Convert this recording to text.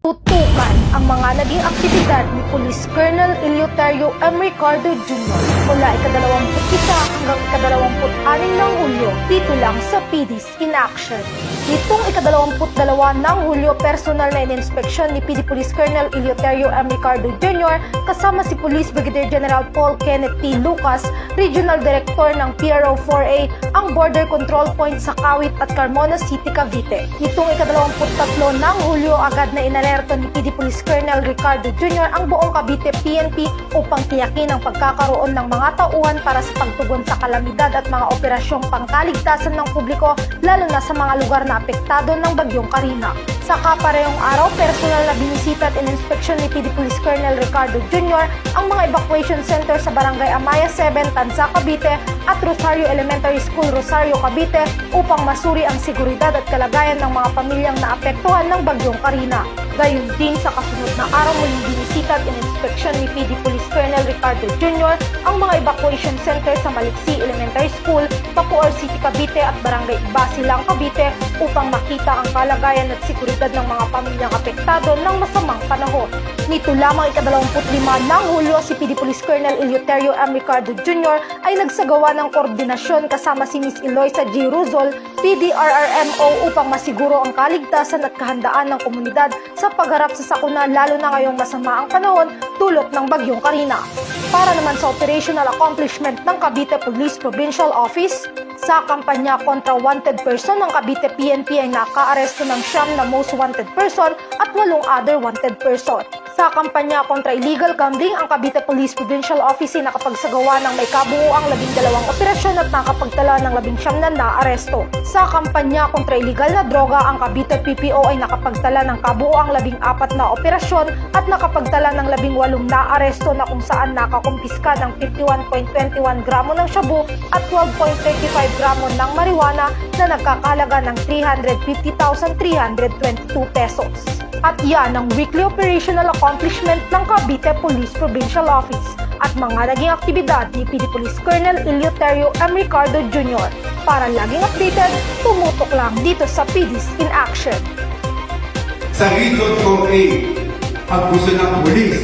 tutukan ang mga naging aktibidad ni Police Colonel Eleuterio M. Ricardo Jr. mula ikadalawamput isa hanggang ikadalawamput anim ng Hulyo dito lang sa PD's in action. Nitong ikadalawamput dalawa ng Hulyo, personal na ininspeksyon ni PD Police Colonel Eleuterio M. Ricardo Jr. kasama si Police Brigadier General Paul Kenneth T. Lucas, Regional Director ng PRO 4A, ang border control point sa Kawit at Carmona City, Cavite. Nitong ikadalawamput tatlo ng Hulyo, agad na inalerto ni PD Police Colonel Ricardo Jr. ang buong Cavite PNP upang tiyakin ang pagkakaroon ng mga tauhan para sa pagtugon sa kalamidad at mga operasyong pangkaligtasan ng publiko lalo na sa mga lugar na apektado ng bagyong Karina. Sa kaparehong araw, personal na binisita at ininspeksyon ni PD Police Colonel Ricardo Jr. ang mga evacuation center sa Barangay Amaya 7, Tansa, Cavite at Rosario Elementary School, Rosario, Cavite upang masuri ang seguridad at kalagayan ng mga pamilyang naapektuhan ng bagyong Karina. Gayun din sa kasunod na araw muling binisita at ininspeksyon ni PD Police Colonel Ricardo Jr. ang mga evacuation center sa Maliksi Elementary School, Bacoor City, Cavite at Barangay Basilang, Cavite upang makita ang kalagayan at seguridad ng mga pamilyang apektado ng masamang panahon. Nito lamang ikadalawamput lima ng Hulyo, si PD Police Colonel Eleuterio M. Ricardo Jr. ay nagsagawa ng koordinasyon kasama si Miss Eloisa G. Ruzol, PDRRMO upang masiguro ang kaligtasan at kahandaan ng komunidad sa pagharap sa sakuna lalo na ngayong masama ang panahon dulot ng bagyong Karina. Para naman sa operational accomplishment ng Cavite Police Provincial Office, sa kampanya kontra wanted person ng Cavite PNP ay nakaaresto ng siyam na most wanted person at walong other wanted person. Sa kampanya kontra illegal gambling, ang Cavite Police Provincial Office ay nakapagsagawa ng may kabuuang labing dalawang operasyon at nakapagtala ng labing siyam na naaresto. Sa kampanya kontra illegal na droga, ang Cavite PPO ay nakapagtala ng kabuuang labing apat na operasyon at nakapagtala ng labing walong naaresto na kung saan nakakumpiska ng 51.21 gramo ng shabu at 12.35 gramo ng marijuana na nagkakalaga ng 350,322 pesos. At yan ang weekly operational accomplishment ng Cavite Police Provincial Office at mga naging aktibidad ni PD Police Colonel Eleuterio M. Ricardo Jr. Para laging updated, tumutok lang dito sa PD's in Action. Sa Region 4A, ang gusto ng pulis